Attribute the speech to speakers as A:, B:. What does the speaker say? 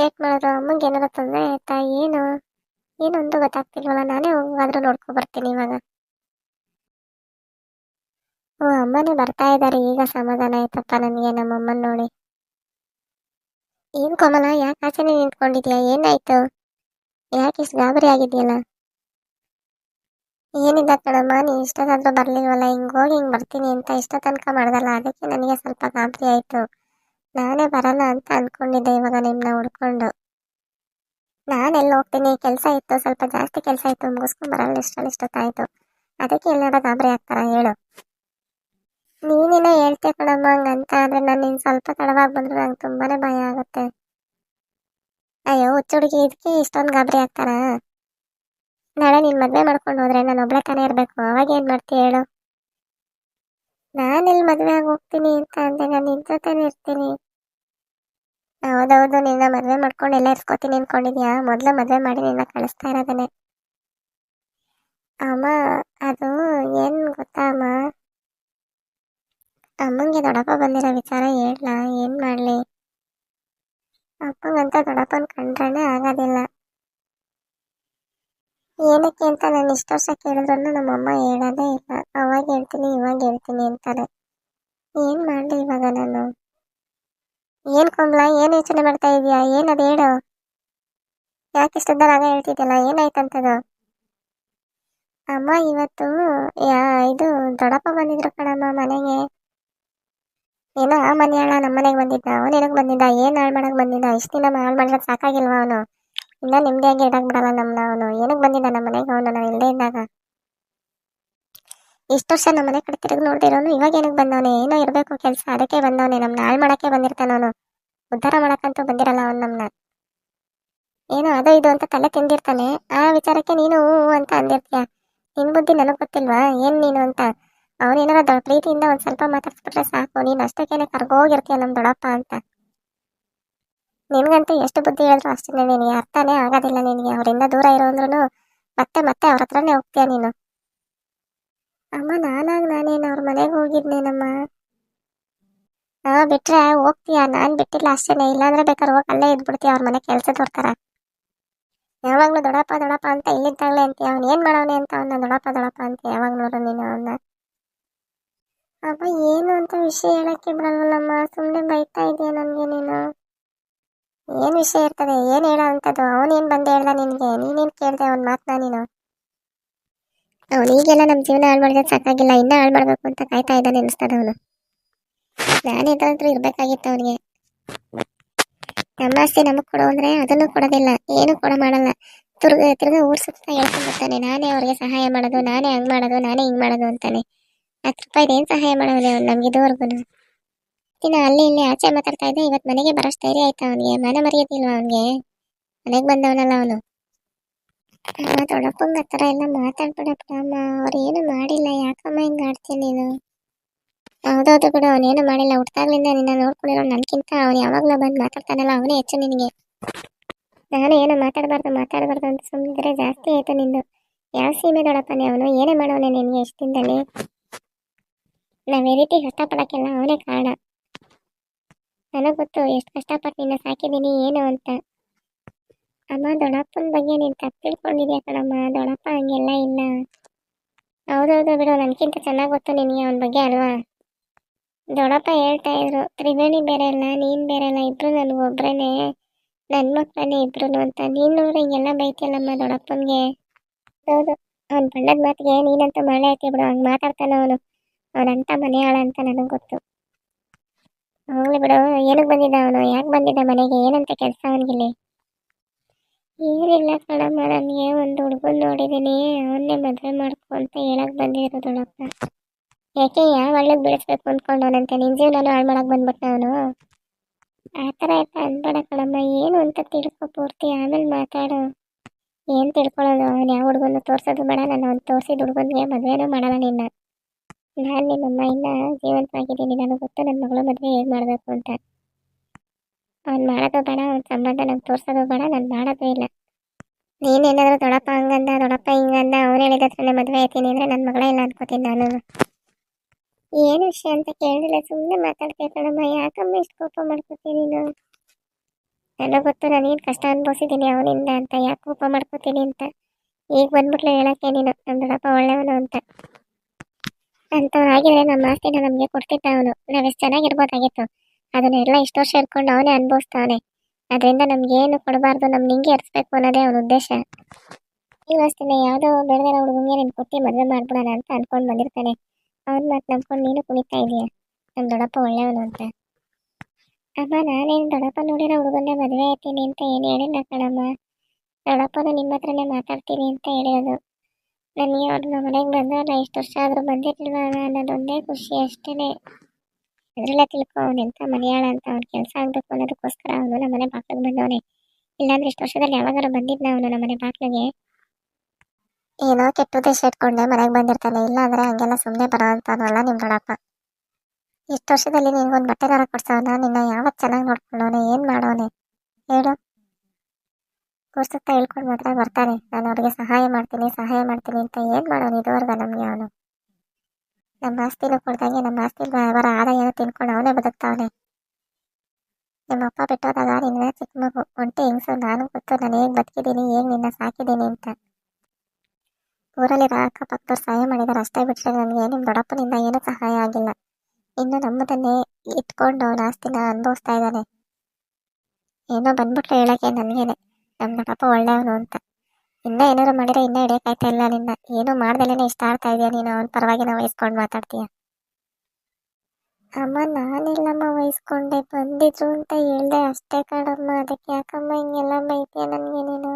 A: Late ಮಾಡಿದ್ರು ಅಮ್ಮಂಗೆ ಏನಾರ ತೊಂದರೆ ಆಯ್ತಾ, ಏನು? ಏನೊಂದು ಗೊತ್ತಾಗ್ತಿಲ್ವಲ್ಲ, ನಾನೇ ಹೋಗಾದ್ರೂ ನೋಡ್ಕೊ ಬರ್ತೀನಿ ಇವಾಗ. ಓ, ಅಮ್ಮನೇ ಬರ್ತಾ ಇದ್ದಾರೆ ಈಗ ಸಮಾಧಾನ ಆಯ್ತಪ್ಪ ನನಗೆ ನಮ್ಮ ಅಮ್ಮನ ನೋಡಿ. ಏನ್ ಕೊಮಲ, ಯಾಕೆ ಆಚೆ ನಿಂತ್ಕೊಂಡಿದ್ಯಾ? ಏನಾಯ್ತು? ಯಾಕೆ ಇಷ್ಟು ಗಾಬರಿ ಆಗಿದೆಯಲ್ಲ? ಏನಿಲ್ಲ ಕಣಮ್ಮ, ನೀ ಇಷ್ಟೊತ್ತಾದ್ರೂ ಬರ್ಲಿಲ್ವಲ್ಲ, ಹಿಂಗ್ ಹೋಗಿ ಹಿಂಗ್ ಬರ್ತೀನಿ ಅಂತ ಇಷ್ಟ ತನಕ ಮಾಡ್ದಲ್ಲ, ಅದಕ್ಕೆ ನನಗೆ ಸ್ವಲ್ಪ ಗಾಬರಿ ಆಯ್ತು. ನಾನೇ ಬರಲ್ಲ ಅಂತ ಅನ್ಕೊಂಡಿದ್ದೆ ಇವಾಗ ನಿಮ್ನ ಹುಡ್ಕೊಂಡು. ನಾನೆಲ್ಲ ಹೋಗ್ತೀನಿ? ಕೆಲಸ ಇತ್ತು, ಸ್ವಲ್ಪ ಜಾಸ್ತಿ ಕೆಲಸ ಇತ್ತು, ಮುಗಿಸ್ಕೊಂಡು ಬರಲ್ಲ ಇಷ್ಟೊಂದು ಇಷ್ಟೊತ್ತಾಯ್ತು ಅದಕ್ಕೆ ಎಲ್ಲಾರ ಗಾಬರಿ ಆಗ್ತಾರ, ಹೇಳು. ನೀನೇನೋ ಹೇಳ್ತೀಯ ಕಣಮ್ಮ ಹಂಗಂತ, ಆದ್ರೆ ನಾನು ನೀನು ಸ್ವಲ್ಪ ತಡವಾಗಿ ಬಂದ್ರೆ ನಂಗೆ ತುಂಬಾನೇ ಭಯ ಆಗುತ್ತೆ. ಅಯ್ಯೋ ಹುಚ್ಚುಡುಗಿ ಇದಕ್ಕೆ ಇಷ್ಟೊಂದು ಗಾಬರಿ ಆಗ್ತಾರಾ? ನಾಳೆ ನೀನ್ ಮದುವೆ ಮಾಡ್ಕೊಂಡು ಹೋದ್ರೆ ನಾನು ಒಬ್ಳೆ ತಾನೇ ಇರಬೇಕು, ಅವಾಗ ಏನು ಮಾಡ್ತೀಯ ಹೇಳು. ನಾನೆಲ್ಲಿ ಮದುವೆ ಆಗಿ ಹೋಗ್ತೀನಿ ಅಂತ ಅಂದೆ ನಾನು ನಿನ್ ಜೊತೆನೇ ಇರ್ತೀನಿ. ಹೌದೌದು, ನಿನ್ನ ಮದುವೆ ಮಾಡ್ಕೊಂಡು ಎಲ್ಲ ಇರ್ಸ್ಕೊತೀನಿ ಅನ್ಕೊಂಡಿದ್ಯಾ? ಮೊದಲು ಮದುವೆ ಮಾಡಿ ನಿನ್ನ ಕಳಿಸ್ತಾ ಇರೋದನ್ನೇ. ಅಮ್ಮ, ಅದು ಏನು ಗೊತ್ತಾ ಅಮ್ಮ? ಅಮ್ಮಂಗೆ ದೊಡ್ಡಪ್ಪ ಬಂದಿರೋ ವಿಚಾರ ಹೇಳ್ಲಾ? ಏನು ಮಾಡ್ಲಿ? ಅಪ್ಪಂಗಂತ ದೊಡ್ಡಪ್ಪನ ಕಂಡ್ರೇ ಆಗೋದಿಲ್ಲ. ಏನಕ್ಕೆ ಅಂತ ನಾನು ಇಷ್ಟು ವರ್ಷ ಕೇಳಿದ್ರು ನಮ್ಮಮ್ಮ ಹೇಳೋದೇ ಇಲ್ಲ. ಅವಾಗ ಹೇಳ್ತೀನಿ, ಇವಾಗ ಹೇಳ್ತೀನಿ ಅಂತಾರೆ. ಏನ್ ಮಾಡಲಿ ಇವಾಗ ನಾನು? ಏನ್ ಕೊಂಬ್ಲ ಏನ್ ಯೋಚನೆ ಮಾಡ್ತಾ ಇದೀಯಾ? ಏನದು ಹೇಳು. ಯಾಕೆ ಇಷ್ಟೊಂದರಾಗ ಹೇಳ್ತಿದ್ದಲ್ಲ ಏನಾಯ್ತಂತದು? ಅಮ್ಮ, ಇವತ್ತು, ಯಾ, ಇದು, ದೊಡ್ಡಪ್ಪ ಬಂದಿದ್ರು ಕಣಮ್ಮ ಮನೆಗೆ. ಏನೋ ಆ ಮನೆಯಾಳ ನಮ್ಮ ಮನೆಗೆ ಬಂದಿದ್ದ. ಅವನು ಏನಕ್ಕೆ ಬಂದಿದ್ದ? ಏನ್ ಹಾಳು ಮಾಡಕ್ ಬಂದಿದ್ದ? ಇಷ್ಟು ದಿನ ಹಾಳು ಮಾಡ್ಲಿಕ್ಕೆ ಸಾಕಾಗಿಲ್ವಾ ಅವನು? ಇನ್ನ ನಿಮ್ದಿಯಾಗಿ ಇಡಕ್ ಬಿಡಲ್ಲ ನಮ್ನ ಅವನು ಏನಕ್ಕೆ ಬಂದಿದ್ದ ನಮ್ಮ ಮನೆಗೆ ಅವನು? ನಾವ್ ಇಲ್ಲೇ ಇದ್ದಾಗ. ಎಷ್ಟು ವರ್ಷ ನಮ್ಮ ಮನೆ ಕಡೆ ತಿರುಗಿ ನೋಡ್ದಿರೋನು, ಇವಾಗ ಏನಕ್ಕೆ ಬಂದವನೇ? ಏನೋ ಇರಬೇಕು ಕೆಲಸ. ಅದಕ್ಕೆ ಬಂದವನೆ. ನಮ್ನ ಹಾಳು ಮಾಡಕ್ಕೆ ಬಂದಿರ್ತಾನ ಅವನು. ಉದ್ಧಾರ ಮಾಡಕ್ಕಂತೂ ಬಂದಿರಲ್ಲ ಅವನು ನಮ್ನ. ಏನೋ ಅದು ಇದು ಅಂತ ತಲೆ ತಿಂದಿರ್ತಾನೆ. ಆ ವಿಚಾರಕ್ಕೆ ನೀನು ಅಂತ ಅಂದಿರ್ತೀಯ? ನಿನ್ ಬುದ್ಧಿ ನನಗೆ ಗೊತ್ತಿಲ್ವಾ? ಏನ್ ನೀನು ಅಂತ? ಅವನೇನಾರ ಪ್ರೀತಿಯಿಂದ ಒಂದ್ ಸ್ವಲ್ಪ ಮಾತಾಡ್ಸ್ಬಿಟ್ರೆ ಸಾಕು. ನೀನ್ ಅಷ್ಟಕ್ಕೇನೆ ಕರ್ಗೋಗಿರ್ತೀಯ ನಮ್ ದೊಡ್ಡಪ್ಪ ಅಂತ. ನಿನ್ಗಂತೂ ಎಷ್ಟು ಬುದ್ಧಿ ಹೇಳಿದ್ರು ಅಷ್ಟೇ ನಿನಗೆ ಅರ್ಥನೇ ಆಗೋದಿಲ್ಲ ನಿನಗೆ. ಅವರಿಂದ ದೂರ ಇರೋ ಅಂದ್ರೂ ಮತ್ತೆ ಮತ್ತೆ ಅವ್ರ ಹತ್ರನೇ ಹೋಗ್ತೀಯ ನೀನು. ಅಮ್ಮ, ನಾನಾಗ ನಾನೇನು ಅವ್ರ ಮನೆಗೆ ಹೋಗಿದ್ನೇನಮ್ಮ? ಹಾ ಬಿಟ್ರೆ ಹೋಗ್ತೀಯ? ನಾನು ಬಿಟ್ಟಿಲ್ಲ ಅಷ್ಟೇನೆ. ಇಲ್ಲಾಂದ್ರೆ ಬೇಕಾದ್ರೆ ಹೋಗಿ ಅಲ್ಲೇ ಇದ್ಬಿಡ್ತೀಯ. ಅವ್ರ ಮನೆ ಕೆಲಸ ಥರ ಯಾವಾಗ್ಲೂ ದೊಡಪ್ಪ ದೊಡಪ್ಪ ಅಂತ ಇಲ್ಲಿದ್ದಾಗಲೇ ಅಂತೀಯ. ಅವ್ನು ಏನ್ ಮಾಡವನೆ ಅಂತ ಅವನ್ನ ದೊಡ್ಡಪ್ಪ ದೊಡಪ್ಪ ಅಂತ ಯಾವಾಗ ನೋಡು ನೀನು ಅವನ್ನ ಅಪ್ಪ ಏನು ಅಂತ ವಿಷಯ ಹೇಳಕ್ಕೆ ಬಿಡಲ್ವಲ್ಲಮ್ಮ ಸುಮ್ಮನೆ ಬೈತಾ ಇದೆಯಾ. ವಿಷಯ ಇರ್ತದೆ. ಏನ್ ಹೇಳೋ ಅಂತದ್ದು ಅವನೇನ್ ಬಂದು ಹೇಳ್ದ ನಿನಗೆ. ನೀನೇನ್ ಕೇಳ್ದೆ ಅವ್ನ ಮಾತನ್ನ ನೀನು? ಅವನಿಗೆಲ್ಲ ನಮ್ಮ ಜೀವನ ಹಾಳು ಮಾಡಿದ್ರೆ ಸಾಕಾಗಿಲ್ಲ. ಇನ್ನ ಹಾಳು ಮಾಡ್ಬೇಕು ಅಂತ ಕಾಯ್ತಾ ಇದ್ದಾನೆ ಅನಿಸ್ತದ ಅವನು. ನಾನೇದಾದ್ರೂ ಇರ್ಬೇಕಾಗಿತ್ತು ಅವನಿಗೆ. ನಮ್ಮ ಆಸ್ತಿ ನಮಗ್ ಕೊಡು ಅಂದ್ರೆ ಅದನ್ನು ಕೊಡೋದಿಲ್ಲ. ಏನು ಕೊಡ ಮಾಡಲ್ಲ. ತಿರ್ಗ ತಿರ್ಗ ಊರು ಸುತ್ತಾ ಹೇಳ್ಕೊಂಡ್ ಬರ್ತಾನೆ. ನಾನೇ ಅವ್ರಿಗೆ ಸಹಾಯ ಮಾಡೋದು, ನಾನೇ ಹಂಗ್ ಮಾಡೋದು, ನಾನೇ ಹಿಂಗ್ ಮಾಡೋದು ಅಂತಾನೆ. ಹತ್ತು ರೂಪಾಯಿದು ಏನ್ ಸಹಾಯ ಮಾಡೋದು ಅವ್ನು ನಮ್ಗೆ ಇದುವರೆಗೂ ದಿನ ಅಲ್ಲಿ ಇಲ್ಲಿ ಆಚೆ ಮಾತಾಡ್ತಾ ಇದ್ದೆ. ಇವತ್ತು ಮನೆಗೆ ಬರೋಷ್ಟು ಧೈರ್ಯ ಆಯ್ತಾ ಅವನಿಗೆ? ಮನ ಮರೆಯೋದಿಲ್ವಾ ಅವನಿಗೆ? ಮನೆಗೆ ಬಂದವನಲ್ಲ ಅವನು. ದೊಡ್ಡಪ್ಪಂಗ ಥರ ಎಲ್ಲ ಮಾತಾಡ್ಬಿಡಪ್ಪ ಅಮ್ಮ. ಅವ್ರು ಏನು ಮಾಡಿಲ್ಲ. ಯಾಕಮ್ಮ ಹಿಂಗ್ ಆಡ್ತೀನಿ ನೀನು? ಹೌದೌದು ಬಿಡು. ಅವನೇನು ಮಾಡಿಲ್ಲ. ಹುಟ್ಟಾಗ್ಲಿಂದ ನಿನ್ನ ನೋಡ್ಕೊಂಡಿರೋ ನನ್ಕಿಂತ ಅವ್ನು ಯಾವಾಗಲೂ ಬಂದು ಮಾತಾಡ್ತಾನಲ್ಲ. ಅವನೇ ಹೆಚ್ಚು ನಿನಗೆ. ನಾನು ಏನು ಮಾತಾಡಬಾರ್ದು ಮಾತಾಡಬಾರ್ದು ಅಂತ ಸುಮ್ಮನಿದ್ರೆ ಜಾಸ್ತಿ ಆಯಿತು ನಿಂದು. ಯಾವ ಸೀಮೆ ದೊಡ್ಡಪ್ಪನೇ ಅವನು? ಏನೇ ಮಾಡೋನೆ ನಿನಗೆ ಎಷ್ಟು ದಿನದಲ್ಲಿ ನಾವ್ ರೀತಿ ಕಷ್ಟಪಡೋಕ್ಕೆಲ್ಲ ಅವನೇ ಕಾರಣ. ನನಗ್ ಗೊತ್ತು, ಎಷ್ಟು ಕಷ್ಟಪಟ್ಟು ನಿನ್ನ ಸಾಕಿದ್ದೀನಿ, ಏನು ಅಂತ. ಅಮ್ಮ, ದೊಡ್ಡಪ್ಪನ ಬಗ್ಗೆ ನೀನು ತಪ್ಪು ತಿಳ್ಕೊಂಡಿದ್ಯಾ ಕಣಮ್ಮ? ದೊಡ್ಡಪ್ಪ ಹಂಗೆಲ್ಲ ಇಲ್ಲ. ಹೌದೌದು ಬಿಡು ನನಗಿಂತ ಚೆನ್ನಾಗಿ ಗೊತ್ತು ನಿನಗೆ ಅವನ ಬಗ್ಗೆ ಅಲ್ವಾ? ದೊಡ್ಡಪ್ಪ ಹೇಳ್ತಾ ಇದ್ರು, ತ್ರಿವೇಣಿ ಬೇರೆ ಅಲ್ಲ, ನೀನು ಬೇರೆ ಅಲ್ಲ, ಇಬ್ರು ನನ್ಗೆ ಒಬ್ರೇನೆ ನನ್ನ ಮಕ್ಕಳನ್ನೇ ಇಬ್ರು ಅಂತ. ನೀನು ನೋಡ್ರೆ ಹಿಂಗೆಲ್ಲ ಬೈತಿಯಲ್ಲಮ್ಮ ದೊಡಪ್ಪನಿಗೆ ಹೌದು, ಅವ್ನ ಬಣ್ಣದ ಮಾತಿಗೆ ನೀನಂತೂ ಮಳೆ ಐತಿ ಬಿಡು ಹಂಗೆ ಮಾತಾಡ್ತಾನೆ ಅವನು. ಅವನಂತ ಮನೆ ಅಂತ ನನಗೆ ಗೊತ್ತು. ಹೋಗ್ಲಿ ಬಿಡು, ಏನಕ್ಕೆ ಬಂದಿದ್ದ ಅವನು? ಯಾಕೆ ಬಂದಿದ್ದ ಮನೆಗೆ? ಏನಂತ ಕೆಲಸ ಅವನಿಗಿಲ್ಲಿ? ಏನಿಲ್ಲ ಕಣಮ್ಮ, ನನಗೆ ಒಂದು ಹುಡುಗನ್ ನೋಡಿದ್ದೀನಿ ಅವನ್ನೇ ಮದುವೆ ಮಾಡ್ಕೊ ಅಂತ ಹೇಳಕ್ ಬಂದಿರೋ ದೊಡ್ಡಪ್ಪ ಯಾಕೆ, ಯಾವ ಹಳ್ಳಿಗೆ ಬೆಳೆಸ್ಬೇಕು ಅಂದ್ಕೊಂಡವನಂತೆ ನಿನ್ ಜೀವನ ಹಾಳು ಮಾಡಕ್ ಬಂದ್ಬಿಟ್ಟ ಅವನು? ಆ ಥರ ಆಯ್ತ? ಅನ್ಬೇಡ ಕಣಮ್ಮ, ಏನು ಅಂತ ತಿಳ್ಕೊ ಪೂರ್ತಿ, ಆಮೇಲೆ ಮಾತಾಡು. ಏನು ತಿಳ್ಕೊಳ್ಳೋದು ಅವನು ಯಾವ ಹುಡುಗನ ತೋರಿಸೋದು ಬೇಡ, ನಾನು ಅವ್ನು ತೋರಿಸಿದ ಹುಡುಗನಿಗೆ ಮದುವೆನೂ ಮಾಡಲ್ಲ ನಿನ್ನ. ನಾನು ನಿಮ್ಮಮ್ಮ ಇನ್ನ ಜೀವಂತವಾಗಿದ್ದೀನಿ. ನನಗೆ ಗೊತ್ತು ನನ್ನ ಮಗಳು ಮದುವೆ ಹೇಗೆ ಮಾಡಬೇಕು ಅಂತ. ಅವ್ನು ಮಾಡೋದು ಬೇಡ ಅವ್ನ ಸಂಬಂಧ ನಂಗೆ ತೋರಿಸೋದು ಬೇಡ ನಾನು ಮಾಡೋದು ಇಲ್ಲ. ನೀನೇನಾದರೂ ದೊಡ್ಡಪ್ಪ ಹಂಗಂದ, ದೊಡ್ಡಪ್ಪ ಹಿಂಗಂದ ಅವ್ನು ಹೇಳಿದ ಹತ್ರನೇ ಮದುವೆ ಆಯ್ತೀನಿ ಅಂದರೆ ನನ್ನ ಮಗಳೇ ಇಲ್ಲ ಅನ್ಕೋತೀನಿ ನಾನು. ಏನು ವಿಷಯ ಅಂತ ಕೇಳಿಲ್ಲ ಸುಮ್ಮನೆ ಮಾತಾಡ್ತೀಯ ಕಣಮ್ಮ ಯಾಕಮ್ಮ ಇಷ್ಟು ಕೋಪ ಮಾಡ್ಕೋತೀನಿ ನೀನು? ನನಗೆ ಗೊತ್ತು ನಾನೇನು ಕಷ್ಟ ಅನುಭವಿಸಿದ್ದೀನಿ ಅವನಿಂದ ಅಂತ, ಯಾಕೆ ಕೋಪ ಮಾಡ್ಕೋತೀನಿ ಅಂತ. ಈಗ ಬಂದ್ಬಿಟ್ಲೆ ಹೇಳಕ್ಕೆ ನೀನು ನನ್ನ ದೊಡ್ಡಪ್ಪ ಒಳ್ಳೆಯವನು ಅಂತ. ಅಂಥವ್ನಾಗಿದ್ರೆ ನಮ್ಮ ಆಸ್ತಿನ ನಮಗೆ ಕೊಡ್ತಿದ್ದ ಅವನು. ನಾವೆಷ್ಟು ಚೆನ್ನಾಗಿರ್ಬೋದಾಗಿತ್ತು. ಅದನ್ನೆಲ್ಲ ಇಷ್ಟು ವರ್ಷ ಇಟ್ಕೊಂಡು ಅವನೇ ಅನುಭವಿಸ್ತಾವನೆ ಅದರಿಂದ ನಮ್ಗೇನು ಕೊಡಬಾರ್ದು, ನಮ್ ನಿಂಗೆ ಎರ್ಸ್ಬೇಕು ಅನ್ನೋದೇ ಅವನ ಉದ್ದೇಶ. ಈಗ ಅಷ್ಟೇ ಯಾವುದೋ ಬೆಳೆದಿರೋ ಹುಡುಗಂಗೆ ನೀನು ಕೊಟ್ಟು ಮದುವೆ ಮಾಡ್ಬಿಡೋಣ ಅಂತ ಅನ್ಕೊಂಡು ಬಂದಿರ್ತಾನೆ. ಅವ್ನ ಮತ್ತೆ ನಂಬ್ಕೊಂಡು ನೀನು ಕುಣಿತಾ ಇದೀಯ ನಮ್ಮ ದೊಡ್ಡಪ್ಪ ಒಳ್ಳೆಯವನು ಅಂತ. ಅಮ್ಮ, ನಾನೇನು ದೊಡ್ಡಪ್ಪ ನೋಡಿರೋ ಹುಡುಗನ್ನೇ ಮದುವೆ ಆಯ್ತೀನಿ ಅಂತ ಏನು ಹೇಳಿಲ್ಲ ಕಣಮ್ಮ. ದೊಡ್ಡಪ್ಪನು ನಿಮ್ಮ ಹತ್ರನೇ ಮಾತಾಡ್ತೀನಿ ಅಂತ ಹೇಳಿರೋದು. ನನಗೆ ಅವ್ರು ನಮ್ಮ ಮನೆಗೆ ಬಂದ್ರಲ್ಲ ಎಷ್ಟು ವರ್ಷ ಆದರೂ ಬಂದಿರ್ಲಿಲ್ವಲ್ಲ ಅನ್ನೋದೊಂದೇ ಖುಷಿ ಅಷ್ಟೇ ಅದರೆಲ್ಲ ತಿಳ್ಕೊ, ಅವ್ನು ಎಂಥ ಮಲಯಾಳ ಅಂತ ಅವ್ನ ಕೆಲಸ ಆಗಬೇಕು ಅನ್ನೋದಕ್ಕೋಸ್ಕರ ಅವನು ನಮ್ಮ ಮನೆ ಬಾಗಿಲಿಗೆ ಬಂದವನೆ. ಇಲ್ಲಾಂದ್ರೆ ಇಷ್ಟು ವರ್ಷದಲ್ಲಿ ಯಾವಾಗಾರು ಬಂದಿದ್ನ ಅವನು ನಮ್ಮ ಮನೆ ಬಾಗಿಲಿಗೆ? ಏನೋ ಕೆಟ್ಟ ಉದ್ದೇಶ ಇಟ್ಕೊಂಡೆ, ಮನೆಗೆ ಬಂದಿರ್ತಾನೆ. ಇಲ್ಲ ಅಂದ್ರೆ ಹಂಗೆಲ್ಲ ಸುಮ್ಮನೆ ಬರೋ ಅಂತಾನಲ್ಲ ನಿಮ್ಮ ದೊಡ್ಡಪ್ಪ. ಇಷ್ಟು ವರ್ಷದಲ್ಲಿ ನಿನ್ಗೊಂದು ಬಟ್ಟೆನಾರ ಕೊಡ್ಸವನ ನಿನ್ನ ಯಾವತ್ತು ಚೆನ್ನಾಗಿ ನೋಡ್ಕೊಂಡವನೆ ಏನು ಮಾಡೋನೆ? ಹೇಳು. ಕೂರ್ಸುತ್ತಾ ಹೇಳ್ಕೊಂಡು ಮಾತ್ರ ಬರ್ತಾನೆ. ನಾನು ಅವ್ರಿಗೆ ಸಹಾಯ ಮಾಡ್ತೀನಿ ಸಹಾಯ ಮಾಡ್ತೀನಿ ಅಂತ ಏನು ಮಾಡೋನು? ಇದುವರೆಗೂ ನಮಗೆ ಅವನು. ನಮ್ಮ ಆಸ್ತಿನೂ ಕೊಡ್ದಂಗೆ ನಮ್ಮ ಆಸ್ತಿ ಅವರ ಆದಾಯನ ತಿನ್ಕೊಂಡು ಅವನೇ ಬದುಕ್ತಾವನೆ. ನಿಮ್ಮ ಅಪ್ಪ ಬಿಟ್ಟೋದಾಗ ನಿನ್ನ ಚಿಕ್ಕ ಮಗು ಒಂಟಿ ಹೆಂಗಸು? ನಾನು ಗೊತ್ತು, ನಾನು ಹೇಗೆ ಬದುಕಿದ್ದೀನಿ, ಹೇಗೆ ನಿನ್ನ ಸಾಕಿದ್ದೀನಿ ಅಂತ. ಊರಲ್ಲಿರೋ ಅಕ್ಕಪಕ್ಕದವ್ರು ಸಹಾಯ ಮಾಡಿದಾರೆ. ಅಷ್ಟೇ ಬಿಟ್ಟರೆ ನನಗೆ ನಿಮ್ಮ ದೊಡ್ಡಪ್ಪನಿಂದ ಏನೂ ಸಹಾಯ ಆಗಿಲ್ಲ. ಇನ್ನು ನಮ್ಮದನ್ನೇ ಇಟ್ಕೊಂಡು ಅವನ ಆಸ್ತಿನ ಅನುಭವಿಸ್ತಾ ಇದ್ದಾನೆ. ಏನೋ ಬಂದ್ಬಿಟ್ರೆ ಹೇಳಕ್ಕೆ ನನಗೇನೆ. ನಮ್ಮ ದೊಡ್ಡಪ್ಪ ಒಳ್ಳೆಯವನು ಅಂತ. ಇನ್ನ ಏನಾರು ಮಾಡಿದ್ರೆ ಇನ್ನೂ ಹಿಡಿಯೋಕ್ಕಾಯ್ತಾ ಇಲ್ಲ ನಿನ್ನ. ಏನು ಮಾಡ್ದಲೇ ಇಷ್ಟ ಆಗ್ತಾ ನೀನು? ಅವನ ಪರವಾಗಿ ನಾವು ವಹಿಸ್ಕೊಂಡು ಮಾತಾಡ್ತೀಯ? ಅಮ್ಮ, ನಾನಿಲ್ಲಮ್ಮ, ವಹಿಸ್ಕೊಂಡೆ. ಬಂದಿದ್ರು ಅಂತ ಹೇಳ್ದೆ ಅಷ್ಟೇ ಕಣಮ್ಮ. ಅದಕ್ಕೆ ಯಾಕಮ್ಮ ಹಿಂಗೆಲ್ಲ ಬೈತೀಯ ನನಗೆ ನೀನು